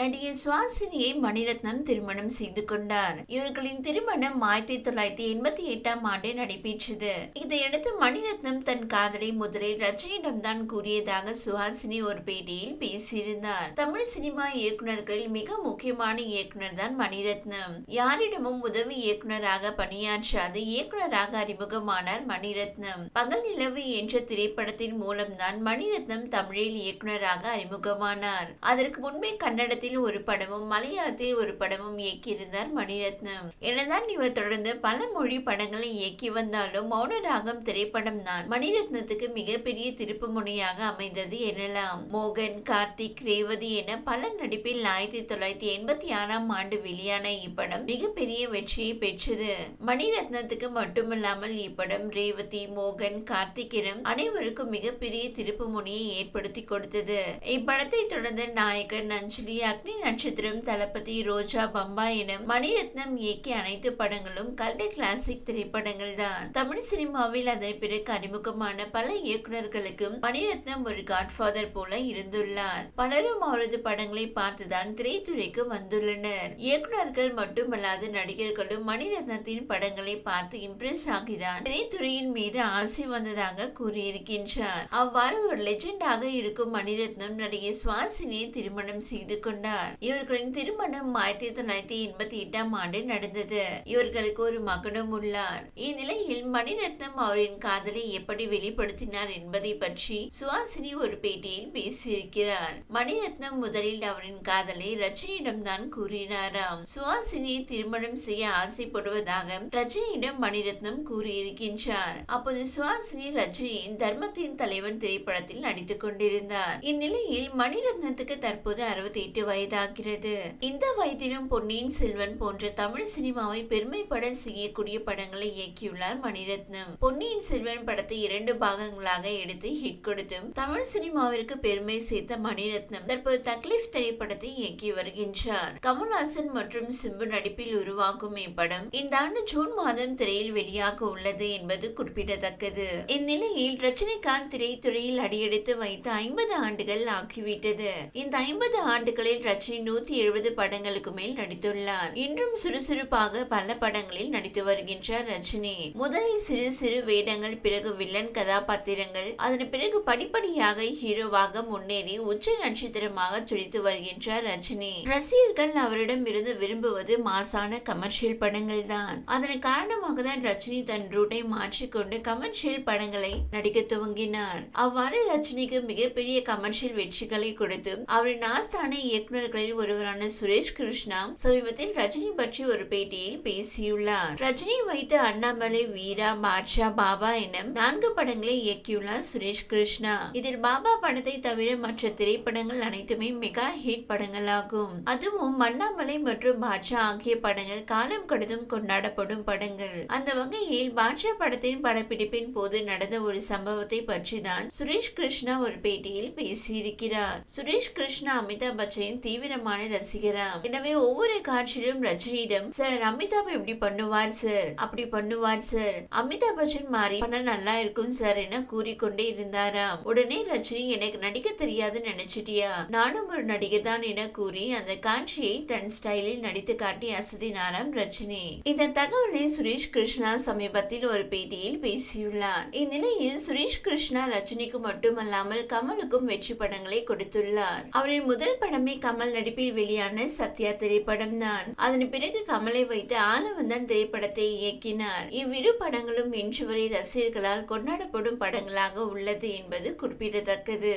நடிகை சுவாசினியை மணிரத்னம் திருமணம் செய்து கொண்டார். இவர்களின் திருமணம் ஆயிரத்தி தொள்ளாயிரத்தி எண்பத்தி எட்டாம் ஆண்டு நடைபெற்றது. இதையடுத்து மணிரத்னம் தன் காதலை முதலில் ரஜினியிடம் தான் கூறியதாக சுஹாசினி ஒரு பேட்டியில் பேசியிருந்தார். தமிழ் சினிமா இயக்குநர்களில் மிக முக்கியமான இயக்குனர் தான் மணிரத்னம். யாரிடமும் உதவி இயக்குனராக பணியாற்றாது இயக்குனராக அறிமுகமானார் மணிரத்னம். பகல் நிலவு என்ற திரைப்படத்தின் மூலம்தான் மணிரத்னம் தமிழில் இயக்குனராக அறிமுகமானார். அதற்கு முன்பே கன்னடத்தில் ஒரு படமும் மலையாளத்தில் ஒரு படமும் இயக்கியிருந்தார் மணிரத்னம். எனதான் இவர் தொடர்ந்து பல மொழி படங்களை இயக்கி வந்தாலும் மௌனராகம் திரைப்படம் தான் மணிரத்னத்துக்கு மிகப்பெரிய திருப்பு முனையாக அமைந்தது எனலாம். மோகன் கார்த்திக் ரேவதி என பல நடிப்பில் ஆயிரத்தி தொள்ளாயிரத்தி எண்பத்தி ஆறாம் ஆண்டு வெளியான இப்படம் மிகப்பெரிய வெற்றியை பெற்றது. மணிரத்னத்துக்கு மட்டுமல்லாமல் இப்படம் ரேவதி மோகன் கார்த்திக் அனைவருக்கும் மிகப்பெரிய திருப்பு முனையை ஏற்படுத்தி கொடுத்தது. இப்படத்தை தொடர்ந்து நாயகன் அஞ்சலி அக்னி நட்சத்திரம் தளபதி ரோஜா பம்பா என மணிரத்னம் இயக்கிய அனைத்து படங்களும் கல்ட கிளாசிக் திரைப்படங்கள் தான். தமிழ் சினிமாவில் அதன் பிறகு அறிமுகமான பல இயக்குநர்களுக்கும் மணிரத்னம் ஒரு காட்ஃபாதர் போல இருந்துள்ளார். பலரும் அவரது படங்களை பார்த்துதான் திரைத்துறைக்கு வந்துள்ளனர். இயக்குநர்கள் மட்டுமல்லாது நடிகர்களும் மணிரத்னத்தின் படங்களை பார்த்து இம்ப்ரெஸ் ஆகிதான் திரைத்துறையின் மீது ஆசை வந்ததாக கூறியிருக்கின்றார். அவ்வாறு ஒரு லெஜெண்டாக இருக்கும் மணிரத்னம் நடிகை சுவாசினியை திருமணம் செய்து கொண்டார். இவர்களின் திருமணம் ஆயிரத்தி தொள்ளாயிரத்தி எண்பத்தி எட்டாம் ஆண்டு நடந்தது. இவர்களுக்கு ஒரு மகனும் உள்ளார். இந்நிலையில் மணிரத்னம் அவரின் காதலை எப்படி வெளிப்படுத்தினார் என்பதை பற்றி சுவாசினி ஒரு பேட்டியில் பேசியிருக்கிறார். மணிரத்னம் முதலில் அவரின் காதலை ரஜினியிடம் தான் கூறினாராம். சுவாசினியை திருமணம் செய்ய ஆசைப்படுவதாக ரஜினியிடம் மணிரத்னம் கூறியிருக்கின்றார். அப்போது சுவாசினி ரஜினியின் தர்மத்தின் தலைவன் திரைப்படத்தில் நடித்துக் கொண்டிருந்தார். இந்நிலையில் மணிரத்னத்துக்கு தற்போது அறுபத்தி எட்டு வயதாகிறது. இந்த வயதிலும் பொன்னியின் செல்வன் போன்ற தமிழ் சினிமாவை பெருமைப்பட செய்யக்கூடிய படங்களை இயக்கியுள்ளார் மணிரத்னம். பொன்னியின் செல்வன் படத்தை இரண்டு பாகங்களாக எடுத்து ஹிட் கொடுத்தும் தமிழ் சினிமாவிற்கு பெருமை சேர்த்த மணிரத்னம் தற்போது தக்லீஃப் திரைப்படத்தை இயக்கி வருகின்றார். கமல்ஹாசன் மற்றும் சிம்பு நடிப்பில் உருவாக்கும் இப்படம் இந்த ஆண்டு ஜூன் மாதம் திரையில் வெளியாக உள்ளது என்பது குறிப்பிடத்தக்கது. இந்நிலையில் ரஜினிகாந்த் திரைத்துறையில் அடியெடுத்து வைத்து ஐம்பது ஆண்டுகள் ஆக்கிவிட்டது. இந்த ஐம்பது ஆண்டுகளில் ரஜினி நூத்தி எழுபது படங்களுக்கு மேல் நடித்துள்ளார். இன்றும் சுறுசுறுப்பாக பல படங்களில் நடித்து வருகின்றார் ரஜினி. முதலில் சிறு சிறு வேடங்கள் பிறகு வில்லன் கதாபாத்திரங்கள் அதன் பிறகு படிப்படியாக ஹீரோவாக முன்னேறி உச்ச நட்சத்திரமாக துடித்து வருகின்றார் ரஜினி. ரசிகர்கள் அவரிடம் இருந்து விரும்புவது மாசான கமர்ஷியல் படங்கள் தான். அதன் காரணமாக தான் ரஜினி தன் ரூட்டை மாற்றிக்கொண்டு கமர்ஷியல் படங்களை நடிக்க துவங்கினார். அவ்வாறு ரஜினிக்கு மிகப்பெரிய கமர்ஷியல் வெற்றிகளை கொடுத்து அவரின் ஆஸ்தான இயக்குநர்களில் ஒருவரான சுரேஷ் கிருஷ்ணா சமீபத்தில் ரஜினி பற்றி ஒரு பேட்டியில் பேசியுள்ளார். ரஜினி வைத்த அண்ணாமலை வீரா பாட்ஷா பாபா என நான்கு படங்களை இயக்கியுள்ளார் சுரேஷ் கிருஷ்ணா. இதில் பாபா படத்தை தவிர மற்ற திரைப்படங்கள் அனைத்துமே மெகா ஹிட் படங்களாகும். அதுவும் அண்ணாமலை மற்றும் பாட்ஷா ஆகிய படங்கள் காலம் கடந்தும் கொண்டாடப்படும் படங்கள். அந்த வகையில் பாட்ஷா படத்தின் படப்பிடிப்பின் போது நடந்த ஒரு சம்பவத்தை பற்றி தான் சுரேஷ் கிருஷ்ணா ஒரு பேட்டியில் பேசியிருக்கிறார். சுரேஷ் கிருஷ்ணா அமிதாப் பச்சனின் தீவிரமான ரசிகராம். எனவே ஒவ்வொரு காட்சியிலும் ரஜினியிடம் சார் அமிதாப் இப்படி பண்ணுவார் சார்? அப்படி பண்ணுவார் சார். அமிதாப் பச்சன் மாறி பண்ண நல்லா இருக்கும் சார் என கூறிக்கொண்டே இருந்தாராம். உடனே ரஜினி எனக்கு நடிக்க தெரியாது நினைச்சிட்டியா? நானும் ஒரு நடிகை தான் என கூறி அந்த காட்சியை தன் ஸ்டைலில் நடித்து காட்டி அசதினாராம் ரஜினி. இந்த தகவலை சுரேஷ் கிருஷ்ணா சமீபத்தில் ஒரு பேட்டியில் பேசியுள்ளார். இந்நிலையில் சுரேஷ் கிருஷ்ணா ரஜினிக்கு மட்டுமல்லாமல் கமலுக்கும் வெற்றி படங்களை கொடுத்துள்ளார். அவரின் முதல் படமே கமல் நடிப்பில் வெளியான சத்யா திரைப்படம் தான். அதன் பிறகு கமலை வைத்து ஆலவந்தன் திரைப்படத்தை இயக்கினார். இவ்விரு படங்களும் இன்று வரை ரசிகர்களால் கொண்டாடப்படும் படங்களாக உள்ளது என்பது குறிப்பிடத்தக்கது.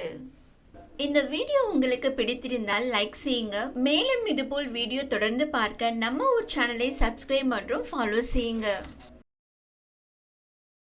இந்த வீடியோ உங்களுக்கு பிடித்திருந்தால் லைக் செய்யுங்க. மேலும் இதுபோல் வீடியோ தொடர்ந்து பார்க்க நம்ம ஒரு சேனலை சப்ஸ்கிரைப் மற்றும் ஃபாலோ செய்யுங்க.